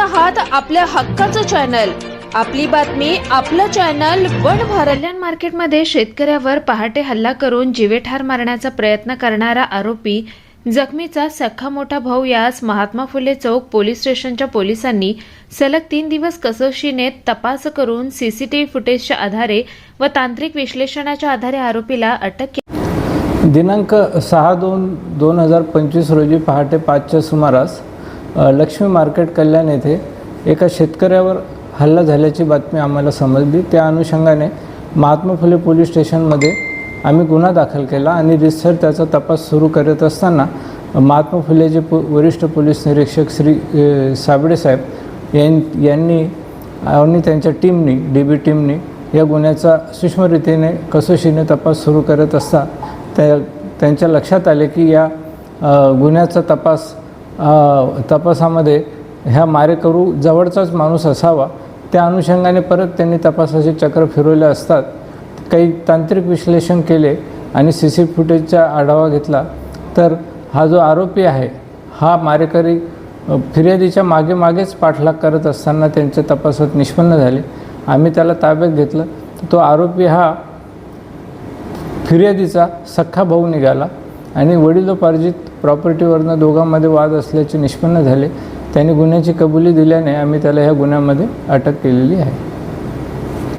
आहात आपल्या हक्काचं चॅनल. आपली बातमी आपलं चॅनल वन कल्याण मार्केटमध्ये शेतकऱ्यावर पहाटे हल्ला करून जीवे ठार मारण्याचा प्रयत्न करणारा आरोपी जखमीचा सख्खा मोठा भाऊ यास महात्मा फुले चौक पोलीस स्टेशनच्या पोलिसांनी सलग तीन दिवस कसोशीने तपास करून सीसीटीव्ही फुटेजच्या आधारे व तांत्रिक विश्लेषणाच्या आधारे आरोपीला अटक केली दिनांक सहा दोन दोन हजार पंचवीस रोजी पहाटे पाचच्या सुमारास लक्ष्मी मार्केट कल्याण येथे एका शेतकऱ्यावर हल्ला झाल्याची बातमी आम्हाला समजली. त्या अनुषंगाने महात्मा फुले पोलीस स्टेशनमध्ये आम्ही गुन्हा दाखल केला आणि रिसर त्याचा तपास सुरू करत असताना महात्मा फुलेचे पो वरिष्ठ पोलीस निरीक्षक श्री साबडेसाहेब यां यांनी आणि त्यांच्या टीमनी डी बी टीमनी या गुन्ह्याचा सूक्ष्मरीतीने कसोशीने तपास सुरू करत असता त्या त्यांच्या लक्षात आले की या गुन्ह्याचा तपास तपासामध्ये ह्या मारेकरू जवळचाच माणूस असावा. त्या अनुषंगाने परत त्यांनी तपासाचे चक्र फिरवले असतात. काही तांत्रिक विश्लेषण केले आणि सी सी फुटेजचा आढावा घेतला. तर हा जो आरोपी आहे हा मारेकरी फिर्यादीच्या मागे मागेच पाठलाग करत असताना त्यांच्या तपासात निष्पन्न झाले. आम्ही त्याला ताब्यात घेतलं. तो आरोपी हा फिर्यादीचा सख्खा भाऊ निघाला. आणि वडिलोपार्जित प्रॉपर्टीवरनं दोघांमध्ये वाद असल्याचे निष्पन्न झाले. त्यांनी गुन्ह्याची कबुली दिल्याने आम्ही त्याला ह्या गुन्ह्यामध्ये अटक केलेली आहे.